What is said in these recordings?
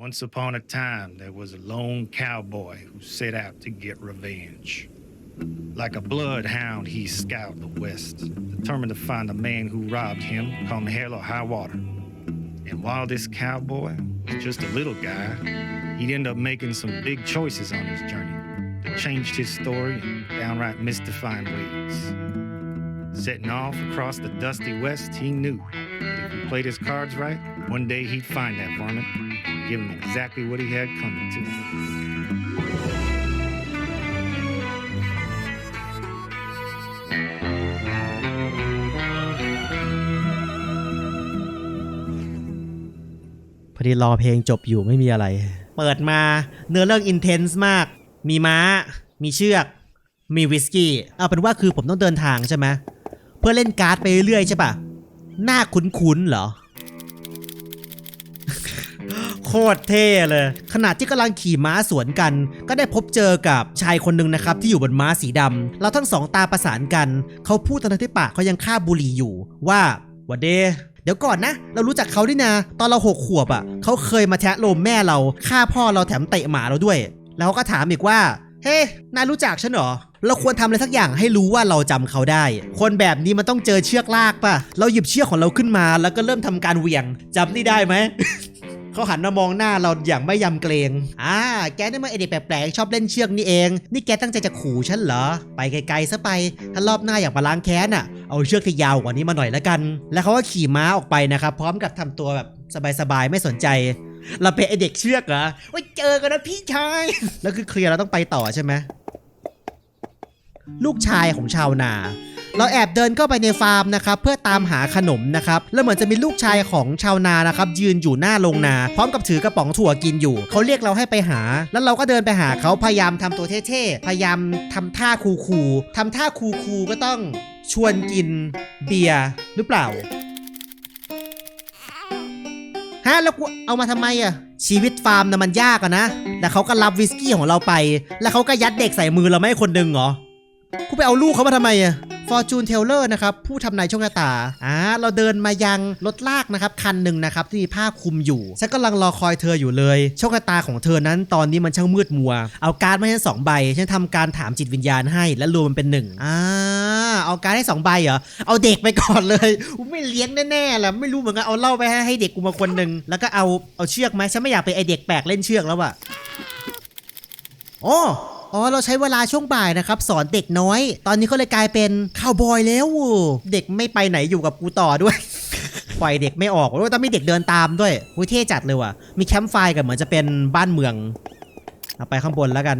Once upon a time, there was a lone cowboy who set out to get revenge. Like a bloodhound, he scoured the West, determined to find the man who robbed him, come hell or high water. And while this cowboy was just a little guy, he'd end up making some big choices on his journey that changed his story in downright mystifying ways. Setting off across the dusty West, he knew that if he played his cards right, one day he'd find that varmint, give him exactly what he had coming to him. พอดีรอเพลงจบอยู่ไม่มีอะไร เปิดมาเนื้อเรื่องอินเทนส์มาก มีม้า มีเชือก มีวิสกี้ เอาเป็นว่าคือผมต้องเดินทางใช่ไหมเพื่อเล่นการ์ดไปเรื่อยๆใช่ปะหน้าคุ้นๆเหรอ โคตรเท่เลย ขณะที่กำลังขี่ม้าสวนกัน ก็ได้พบเจอกับชายคนหนึ่งนะครับที่อยู่บนม้าสีดำเราทั้งสองตาประสานกัน เขาพูดตอนที่ปากเขายังคาบบุหรี่อยู่ว่าหวัดเดเดี๋ยวก่อนนะ เรารู้จักเขาด้วยนะ ตอนเราหกขวบอะ่ะเขาเคยมาแทะโลมแม่เราฆ่าพ่อเราแถมเตะหมาเราด้วย แล้วเขาก็ถามอีกว่า เฮ้นายรู้จักฉันเหรอเราควรทำอะไรสักอย่างให้รู้ว่าเราจำเขาได้ คนแบบนี้มันต้องเจอเชือกลากป่ะ เราหยิบเชือกของเราขึ้นมา แล้วก็เริ่มทำการเหวี่ยงจำนี่ได้ไหม เขาหันมามองหน้าเราอย่างไม่ยำเกรงอ่าแกนี่มาไอเด็กแปลกๆชอบเล่นเชือกนี่เอง นี่แกตั้งใจจะขู่ฉันเหรอ ไปไกลๆซะไป ถ้ารอบหน้าอยากมาล้างแค้นอะ เอาเชือกที่ยาวกว่านี้มาหน่อยละกัน แล้วเขาก็ขี่ม้าออกไปนะครับ พร้อมกับทำตัวแบบสบายๆไม่สนใจเราเป็นไอเด็กเชือกเหรอไว้เจอกันนะพี่ชาย แล้วคือเคลียร์เราต้องไปต่อใช่ไหมลูกชายของชาวนา เราแอบเดินเข้าไปในฟาร์มนะครับเพื่อตามหาขนมนะครับแล้วเหมือนจะมีลูกชายของชาวนานะครับยืนอยู่หน้าโรงนา พร้อมกับถือกระป๋องถั่วกินอยู่ เขาเรียกเราให้ไปหา แล้วเราก็เดินไปหาเขาพยายามทำตัวเท่ๆพยายามทำท่าคูลๆทำท่าคูลๆก็ต้องชวนกินเบียร์หรือเปล่าฮะแล้วกูเอามาทำไมอะชีวิตฟาร์มนะมันยากอะนะแต่เขาก็รับวิสกี้ของเราไป แล้วเขาก็ยัดเด็กใส่มือเราไม่คนหนึ่งเหรอกูไปเอาลูกเขามาทำไมอะ ฟอร์จูนเทเลอร์นะครับผู้ทำนายโชคชะตาอ่าเราเดินมายังรถลากนะครับคันหนึ่งนะครับที่มีผ้าคลุมอยู่ฉันกำลังรอคอยเธออยู่เลยโชคชะตาของเธอนั้นตอนนี้มันช่างมืดมัว เอาการ์ดมาให้ฉันสองใบฉันทำการถามจิตวิญญาณให้และรวมมันเป็นหนึ่งอ่าเอาการ์ดให้สองใบเหรอเอาเด็กไปก่อนเลยไม่เลี้ยงแน่ๆแหละไม่รู้เหมือนกันเอาเหล่าไปให้เด็กกูมาคนหนึ่งแล้วก็เอาเอาเชือกไหมฉันไม่อยากเป็นไอเด็กแปลกเล่นเชือกแล้วอะอ๋อ อ๋อ เราใช้เวลาช่วงบ่ายนะครับ สอนเด็กน้อย ตอนนี้ก็เลยกลายเป็นข่าวบอยแล้ว เด็กไม่ไปไหนอยู่กับกูต่อด้วย ปล่อยเด็กไม่ออกแล้วต้องมีเด็กเดินตามด้วยอุ้ยเท่จัดเลยว่ะ มีแคมป์ไฟกับเหมือนจะเป็นบ้านเมือง เอาไปข้างบนแล้วกัน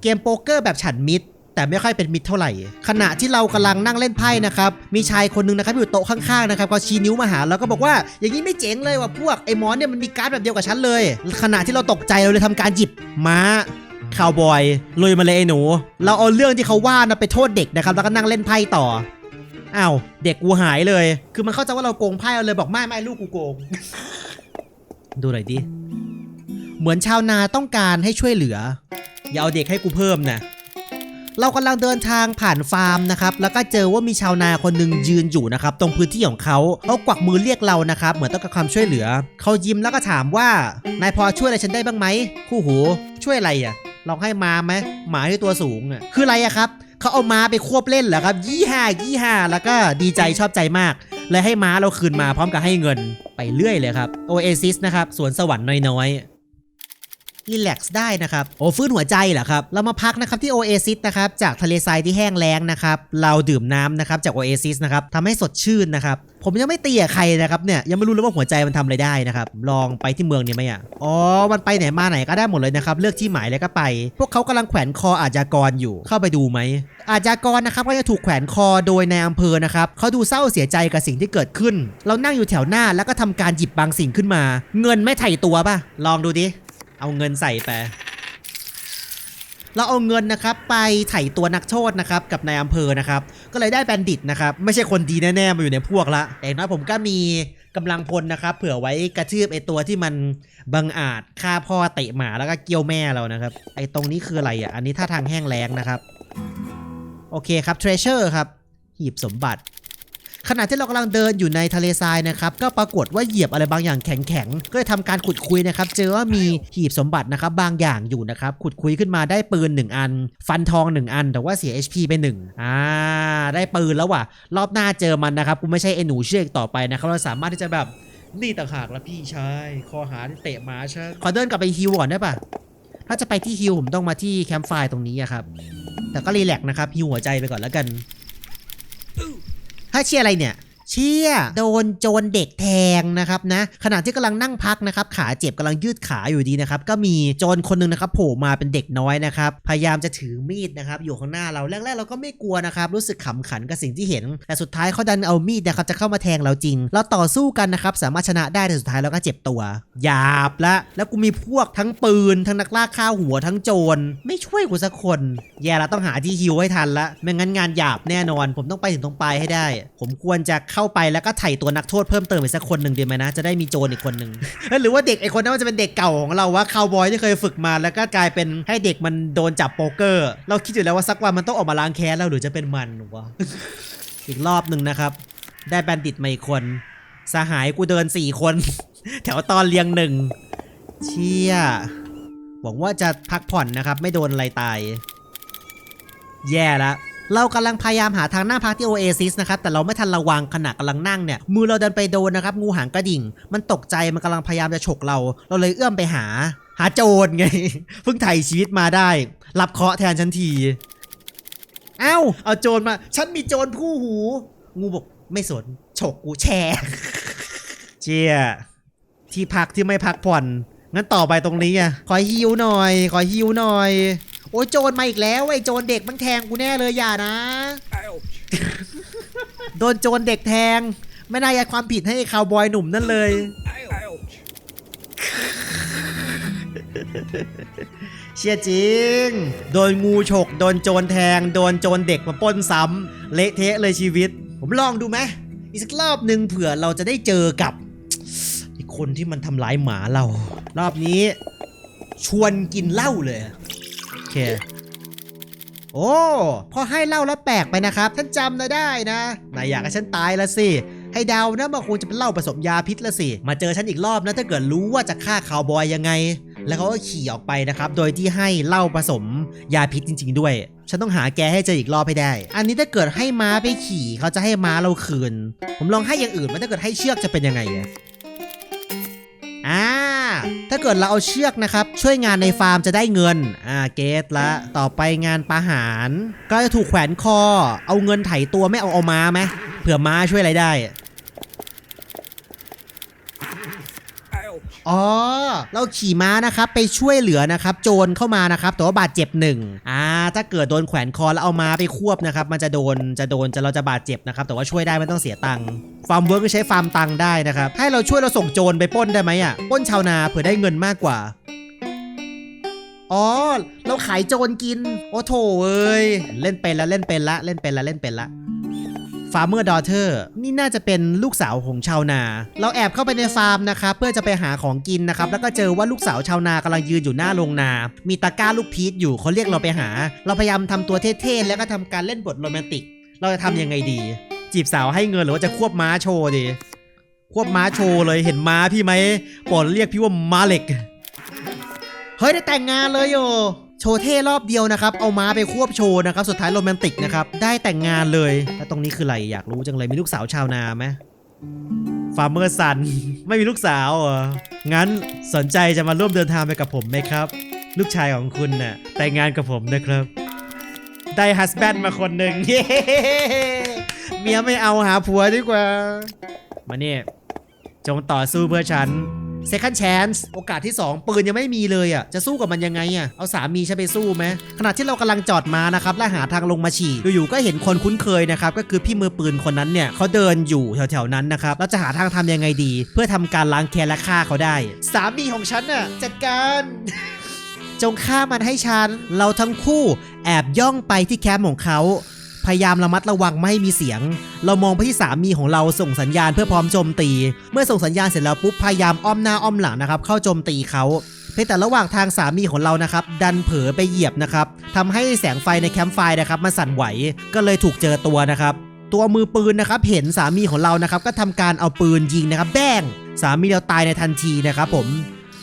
เกมโป๊กเกอร์แบบฉันมิด แต่ไม่ค่อยเป็นมิดเท่าไหร่ ขณะที่เรากำลังนั่งเล่นไพ่นะครับ มีชายคนหนึงนะครับอยู่โต๊ะข้างๆนะครับก็ชี้นิ้วมาหาแล้วก็บอกว่าอย่างนี้ไม่เจ๋งเลยว่ะพวกไอ้หมอนเนี่ยมันมีการ์ดแบบเดียวกับฉันเลย ขณะที่เราตกใจเราเลยทำการหยิบม้าคาวบอยลุยมาเลยไอ้หนู เราเอาเรื่องที่เขาว่านะไปโทษเด็กนะครับแล้วก็นั่งเล่นไพ่ต่ออ้าวเด็กกูหายเลย คือมันเข้าใจว่าเราโกงไพ่เราเลยบอกไม่ไม่ลูกกูโกง ดูหน่อยดิเหมือนชาวนาต้องการให้ช่วยเหลืออย่าเอาเด็กให้กูเพิ่มนะ เรากำลังเดินทางผ่านฟาร์มนะครับแล้วก็เจอว่ามีชาวนาคนหนึ่งยืนอยู่นะครับตรงพื้นที่ของเขาเขากวักมือเรียกเรานะครับเหมือนต้องการความช่วยเหลือเขายิ้มแล้วก็ถามว่านายพอช่วยอะไรฉันได้บ้างไหมคู่หู ช่วยอะไรอะลองให้ม้าไหมหมาที่ตัวสูงอะคืออะไรอะครับเขาเอาม้าไปควบเล่นเหรอครับยี่ห้ายี่ห้าแล้วก็ดีใจชอบใจมากเลยให้ม้าเราคืนมาพร้อมกับให้เงินไปเรื่อยเลยครับ Oasis นะครับสวนสวรรค์น้อยๆ รีแลกซ์ได้นะครับ โอ้ฟื้นหัวใจเหรอครับ เรามาพักนะครับที่โอเอซิสนะครับ จากทะเลทรายที่แห้งแล้งนะครับ เราดื่มน้ำนะครับจากโอเอซิสนะครับทำให้สดชื่นนะครับ ผมยังไม่ตีกับใครนะครับเนี่ย ยังไม่รู้เลยว่าหัวใจมันทำอะไรได้นะครับ ลองไปที่เมืองนี้ไหมอะ อ๋อ มันไปไหนมาไหนก็ได้หมดเลยนะครับ เลือกที่หมายแล้วก็ไป พวกเขากำลังแขวนคออาชญากรอยู่ เข้าไปดูไหม อาชญากรนะครับก็จะถูกแขวนคอโดยในายอำเภอนะครับเขาดูเศร้าเสียใจกับสิ่งที่เกิดขึ้น เรานั่งอยู่แถวหน้าแล้วก็ทำการหยิบบางสิ่งขึ้นมา เงินไม่ไถ่ตัวป่ะ ลองดูดิ เอาเงินใส่ไป เราเอาเงินนะครับไปไถ่ตัวนักโทษนะครับกับนายอำเภอนะครับ ก็เลยได้แบนดิตนะครับ ไม่ใช่คนดีแน่ๆมาอยู่ในพวกละแต่น้อยผมก็มีกำลังพลนะครับ เผื่อไว้กระทืบไอตัวที่มันบังอาจฆ่าพ่อเตะหมาแล้วก็เกี่ยวแม่เรานะครับ ไอตรงนี้คืออะไรอะ อันนี้ท่าทางแห้งแล้งนะครับ โอเคครับ treasure ครับ หีบสมบัติ ขณะที่เรากำลังเดินอยู่ในทะเลทรายนะครับก็ปรากฏว่าเหยียบอะไรบางอย่างแข็งๆก็เลยทำการขุดคุยนะครับเจอว่ามีหีบสมบัตินะครับบางอย่างอยู่นะครับขุดคุยขึ้นมาได้ปืน 1 อัน ฟันทอง 1 อัน แต่ว่าเสีย HP ไป1อ่าได้ปืนแล้วว่ะ รอบหน้าเจอมันนะครับกูไม่ใช่ไอ้หนูเชือกต่อไปนะครับเราสามารถที่จะแบบนี่ต่างหากละพี่ชายคอหาที่เตะหมาใช่ขอเดินกลับไปฮิวก่อนได้ปะถ้าจะไปที่ฮิวผมต้องมาที่แคมป์ไฟตรงนี้อะครับแต่ก็รีแลกซ์นะครับฮิวหัวใจไปก่อนแล้วกัน เชียอะไรเนี่ย เชี่ยโดนโจรเด็กแทงนะครับนะขณะที่กำลังนั่งพักนะครับขาเจ็บกำลังยืดขาอยู่ดีนะครับก็มีโจรคนหนึ่งนะครับโผล่มาเป็นเด็กน้อยนะครับพยายามจะถือมีดนะครับอยู่ข้างหน้าเราแรกๆเราก็ไม่กลัวนะครับรู้สึกขำขันกับสิ่งที่เห็น แต่สุดท้ายเขาดันเอามีดนะครับจะเข้ามาแทงเราจริง เราต่อสู้กันนะครับสามารถชนะได้แต่สุดท้ายเราก็เจ็บตัวหยาบละ แล้วกูมีพวกทั้งปืน ทั้งนักล่าข้าวหัวทั้งโจร ไม่ช่วยกูสักคน แย่ละต้องหาที่ฮิวให้ทันละไม่งั้นงานหยาบแน่นอน ผมต้องไปถึงตรงปลายให้ได้ ผมควรจะเข้าไปแล้วก็ไถ่ตัวนักโทษเพิ่มเติมอีกสักคนหนึ่งดีไหมนะจะได้มีโจรอีกคนหนึ่งหรือว่าเด็กไอคนนั้นมันจะเป็นเด็กเก่าของเราว่าคาวบอยที่เคยฝึกมาแล้วก็กลายเป็นให้เด็กมันโดนจับโป๊กเกอร์ เราคิดอยู่แล้วว่าสักวันมันต้องออกมาล้างแค้นแล้วหรือจะเป็นมันวะอีกรอบหนึ่งนะครับ ได้แบนดิตมาอีกคน สหายกูเดินสี่คน แถวตอนเรียงหนึ่งเชี่ยหวังว่าจะพักผ่อนนะครับ ไม่โดนอะไรตาย แย่แล้ว เรากำลังพยายามหาทางนั่งพักที่โอเอซิสนะครับแต่เราไม่ทันระวังขณะกำลังนั่งเนี่ยมือเราเดินไปโดนนะครับงูหางกระดิ่ง มันตกใจมันกำลังพยายามจะฉกเรา เราเลยเอื้อมไปหา หาโจรไงเพิ่งไถ่ชีวิตมาได้ รับเคาะแทนฉันทีเอ้าเอาโจรมา ฉันมีโจรคู่หู งูบอกไม่สนฉกกูแชร์เจียที่พักที่ไม่พักผ่อนงั้นต่อไปตรงนี้อะขอฮิวหน่อย ขอฮิวหน่อย อ้ยโจรมาอีกแล้วไอ้โจรเด็กมันแทงกูแน่เลยอย่านะ โดนโจรเด็กแทง ไม่น่าจะความผิดให้คาวบอยหนุ่มนั่นเลย เชี่ยจริง โดนงูฉก โดนโจรแทง โดนโจรเด็กมาปล้นซ้ำเละเทะเลยชีวิต ผมลองดูไหมอีกสักรอบหนึ่งเผื่อเราจะได้เจอกับไอ้คนที่มันทำร้ายหมาเรา รอบนี้ ชวนกินเหล้าเลยโอเคโอ้พอให้เล้าแล้วแปลกไปนะครับท่านจำนะได้นะนายอยากให้ฉันตายละสิให้เดานะมันคงจะเป็นเล้าผสมยาพิษละสิ มาเจอฉันอีกรอบนะถ้าเกิดรู้ว่าจะฆ่าคาวบอยยังไง แล้วเขาก็ขี่ออกไปนะครับ โดยที่ให้เล้าผสมยาพิษจริง ๆ ด้วย ฉันต้องหาแกให้เจออีกรอบให้ได้ อันนี้ถ้าเกิดให้ม้าไปขี่เขาจะให้ม้าเราคืน ผมลองให้อย่างอื่นมาถ้าเกิดให้เชือกจะเป็นยังไงอะอ่าถ้าเกิดเราเอาเชือกนะครับ ช่วยงานในฟาร์มจะได้เงิน อ่าเกตละต่อไปงานประหาร ก็จะถูกแขวนคอ เอาเงินไถ่ตัวไม่เอาเอาม้าไหมเผื่อม้าช่วยอะไรได้ อ๋อ เราขี่ม้านะครับไปช่วยเหลือนะครับโจรเข้ามานะครับแต่ว่าบาดเจ็บหนึ่งอ่าถ้าเกิดโดนแขวนคอแล้วเอาม้าไปควบนะครับมันจะโดนจะโดนจะเราจะบาดเจ็บนะครับแต่ว่าช่วยได้ไม่ต้องเสียตังค์ฟาร์มเวิร์กก็ใช้ฟาร์มตังค์ได้นะครับให้เราช่วยเราส่งโจรไปปล้นได้ไหมอะปล้นชาวนาเผื่อได้เงินมากกว่าอ๋อ เราขายโจรกิน โอ้โถเอ้ย เล่นเป็นแล้วเล่นเป็นละเล่นเป็นละเล่นเป็นละ Farmer Daughter นี่น่าจะเป็นลูกสาวของชาวนา เราแอบเข้าไปในฟาร์มนะครับเพื่อจะไปหาของกินนะครับแล้วก็เจอว่าลูกสาวชาวนากำลังยืนอยู่หน้าโรงนา มีตะกร้าลูกพีชอยู่เขาเรียกเราไปหา เราพยายามทำตัวเท่ๆแล้วก็ทำการเล่นบทโรแมนติก เราจะทำยังไงดี จีบสาวให้เงินหรือว่าจะควบม้าโชว์ดีควบม้าโชว์เลยเห็นม้าพี่ไหมปรดเรียกพี่ว่าม้าเหล็ก เฮ้ยได้แต่งงานเลยโย โชว์เท่รอบเดียวนะครับ เอาม้าไปควบโชว์นะครับ สุดท้ายโรแมนติกนะครับ ได้แต่งงานเลย แล้วตรงนี้คืออะไรอยากรู้จังเลย มีลูกสาวชาวนาไหมฟาร์มเมอร์ซัน ไม่มีลูกสาวเหรอ งั้นสนใจจะมาร่วมเดินทางไปกับผมไหมครับ ลูกชายของคุณน่ะแต่งงานกับผมนะครับ ได้ฮัสแบนมาคนหนึ่งเย้เมียไม่เอาหาผัวดีกว่า มาเนี่ยจงต่อสู้เพื่อฉัน Second Chance โอกาสที่ 2 ปืนยังไม่มีเลยอะจะสู้กับมันยังไงอะเอาสามีฉันไปสู้ไหมขณะที่เรากำลังจอดมานะครับและหาทางลงมาฉี่อยู่ๆก็เห็นคนคุ้นเคยนะครับก็คือพี่มือปืนคนนั้นเนี่ยเขาเดินอยู่แถวๆนั้นนะครับเราจะหาทางทำยังไงดี เพื่อทำการล้างแค้นและฆ่าเขาได้ สามีของฉันน่ะจัดการจงฆ่ามันให้ฉัน เราทั้งคู่แอบย่องไปที่แคมป์ของเขา พยายามระมัดระวังไม่ให้มีเสียง เรามองไปที่สามีของเราส่งสัญญาณเพื่อพร้อมโจมตี เมื่อส่งสัญญาณเสร็จแล้วปุ๊บพยายามอ้อมหน้าอ้อมหลังนะครับเข้าโจมตีเขาเพียงแต่ระหว่างทางสามีของเรานะครับ ดันเผลอไปเหยียบนะครับทำให้แสงไฟในแคมป์ไฟนะครับมันสั่นไหวก็เลยถูกเจอตัวนะครับ ตัวมือปืนนะครับ เห็นสามีของเรานะครับ ก็ทำการเอาปืนยิงนะครับแดงสามีเราตายในทันทีนะครับ ผม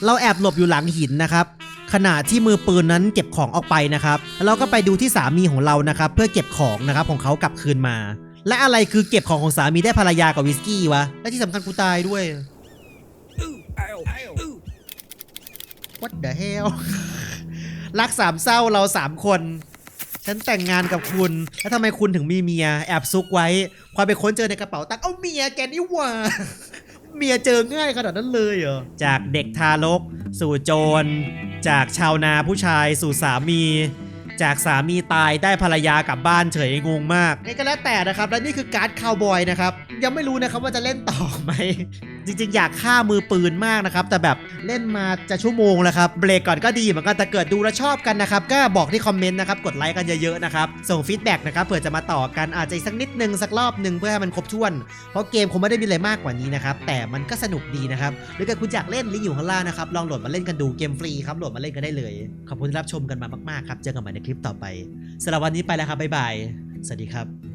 เราแอบหลบอยู่หลังหินนะครับ ขณะที่มือปืนนั้นเก็บของออกไปนะครับเราก็ไปดูที่สามีของเรานะครับ เพื่อเก็บของนะครับของเขากลับคืนมา และอะไรคือเก็บของของสามีได้ภรรยากับวิสกี้วะและที่สำคัญกูตายด้วย What the hell รักสามเศร้าเราสามคน ฉันแต่งงานกับคุณ แล้วทำไมคุณถึงมีเมีย แอบซุกไว้ควาไปค้นเจอในกระเป๋าตังค์เอาเมียแกนี่หว่า เมียเจอง่ายขนาดนั้นเลยเหรอ จากเด็กทารก สู่โจร จากชาวนาผู้ชายสู่สามี จากสามีตายได้ภรรยากลับบ้านเฉยงงมากนี่ก็แล้วแต่นะครับ และนี่คือการ์ดคาวบอยนะครับ ยังไม่รู้นะครับว่าจะเล่นต่อไหม จริงๆ อยากฆ่ามือปืนมากนะครับ แต่แบบเล่นมาจะชั่วโมงแล้วครับ เบรกก่อนก็ดีเหมือนกัน แต่เกิดดูแล้วชอบกันนะครับ ก็บอกที่คอมเมนต์นะครับ กดไลค์กันเยอะๆนะครับ ส่งฟีดแบ็กนะครับเผื่อจะมาต่อกันอาจจะสักนิดนึงสักรอบหนึ่งเพื่อให้มันครบถ้วน เพราะเกมคงไม่ได้มีอะไรมากกว่านี้นะครับ แต่มันก็สนุกดีนะครับหรือถ้าคุณอยากเล่นลิงก์อยู่ข้างล่างนะครับ ลองโหลดมาเล่นกันดูเกมฟรีครับ โหลดมาเล่นกันได้เลย ขอบคุณที่รับชมกันมามากๆครับ เจอกันใหม่ในคลิปต่อไปสำหรับวันนี้ไปแล้วครับบ๊ายบาย สวัสดีครับ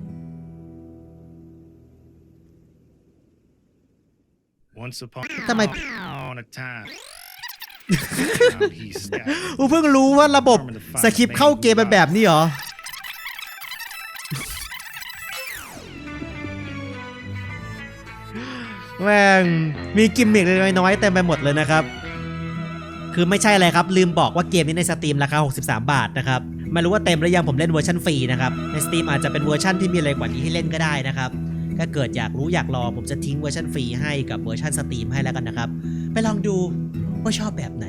Once upon ทำไม on a time. Found he scouted อูเพิ่งรู้ว่าระบบสคริปต์เข้าเกมเป็นแบบนี้เหรอ แม่งมีกิมมิคเล็กๆน้อยๆเต็มไปหมดเลยนะครับ คือไม่ใช่อะไรครับ ลืมบอกว่าเกมนี้ในสตรีมราคา 63 บาทนะครับ ไม่รู้ว่าเต็มหรือยังผมเล่นเวอร์ชันฟรีนะครับ ในสตรีมอาจจะเป็นเวอร์ชันที่มีอะไรกว่านี้ให้เล่นก็ได้นะครับ ถ้าเกิดอยากรู้อยากลองผมจะทิ้งเวอร์ชันฟรีให้กับเวอร์ชันสตรีมให้แล้วกันนะครับ ไปลองดูว่าชอบแบบไหน